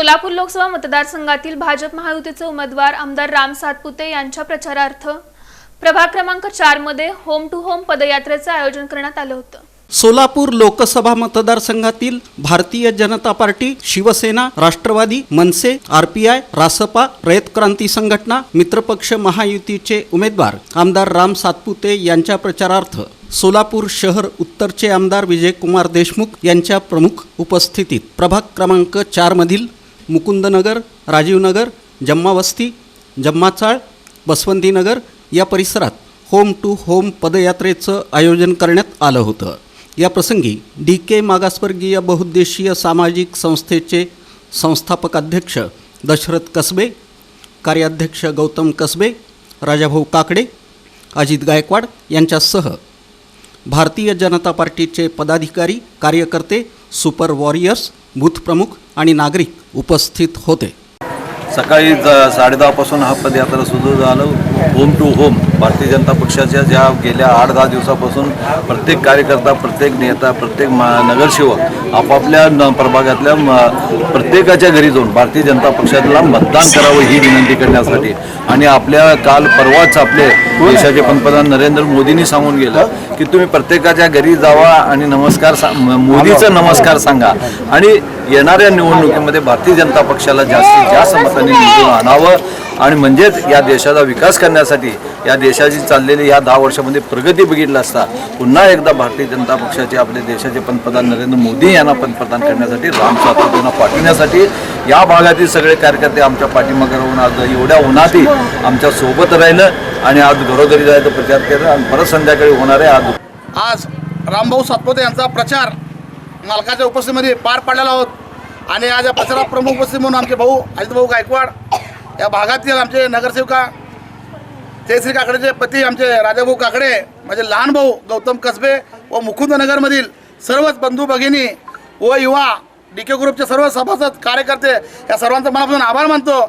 सोलापूर लोकसभा मतदारसंघातील भाजप महायुतीचे उमेदवार आमदार राम सातपुते यांच्या प्रचारार्थ प्रभाग क्रमांक चारमध्ये होम टू होम पदयात्रेचं आयोजन करण्यात आलं होतं. सोलापूर लोकसभा मतदारसंघातील भारतीय जनता पार्टी शिवसेना राष्ट्रवादी मनसे आरपीआय रासपा रयत क्रांती संघटना मित्रपक्ष महायुतीचे उमेदवार आमदार राम सातपुते यांच्या प्रचारार्थ सोलापूर शहर उत्तरचे आमदार विजयकुमार देशमुख यांच्या प्रमुख उपस्थितीत प्रभाग क्रमांक चारमधील मुकुंदनगर राजीवनगर जम्मावस्ती जम्माचाळ बसवंतीनगर या परिसरात होम टू होम पदयात्रेचं आयोजन करण्यात आलं होतं. या प्रसंगी डी के मागासवर्गीय बहुद्देशीय सामाजिक संस्थेचे संस्थापक अध्यक्ष दशरथ कसबे कार्याध्यक्ष गौतम कसबे राजाभाऊ काकडे अजित गायकवाड यांच्यासह भारतीय जनता पार्टीचे पदाधिकारी कार्यकर्ते सुपर वॉरियर्स बूथ प्रमुख आणि नागरिक उपस्थित होते. सकाळी ज साडेदहापासून हा पदयात्रा सुरू झालं. Home to home Bharatiya Janata पक्षाच्या ज्या गेल्या आठ दहा दिवसापासून प्रत्येक कार्यकर्ता प्रत्येक नेता प्रत्येक मा नगरसेवक आपापल्या न प्रभागातल्या म प्रत्येकाच्या घरी जाऊन भारतीय जनता पक्षाला मतदान करावं ही विनंती करण्यासाठी आणि आपल्या काल परवाच आपले देशाचे पंतप्रधान नरेंद्र मोदींनी सांगून गेलं की तुम्ही प्रत्येकाच्या घरी जावा आणि नमस्कार मोदीचा नमस्कार सांगा. आणि येणाऱ्या निवडणुकीमध्ये भारतीय जनता पक्षाला जास्तीत जास्त मतांनी निवडून आणावं आणि म्हणजेच या देशाचा विकास करण्यासाठी या देशाची चाललेली या दहा वर्षामध्ये प्रगती बघितला असता पुन्हा एकदा भारतीय जनता पक्षाचे आपले देशाचे पंतप्रधान नरेंद्र मोदी यांना पंतप्रधान करण्यासाठी राम सातपुतेंना पाठविण्यासाठी या भागातील सगळे कार्यकर्ते आमच्या पाठीमागे राहून आज एवढ्या उन्हातही आमच्यासोबत राहिलं आणि आज घरोघरी जायचं प्रचार केलं आणि परत संध्याकाळी होणार आहे आज. आज रामभाऊ सातपुते यांचा प्रचार मालकाच्या उपस्थितीमध्ये पार पाडलेला आहोत आणि आज या प्रचारात प्रमुख उपस्थित म्हणून आमचे भाऊ अजितभाऊ गायकवाड या भागातील आमचे नगरसेवका जयश्री काकडेचे पती आमचे राजाभाऊ काकडे माझे लहान भाऊ गौतम कसबे व मुकुंदनगरमधील सर्वच बंधू भगिनी व युवा डी के ग्रुपचे सर्व सभासद कार्यकर्ते या सर्वांचा मनापासून आभार मानतो.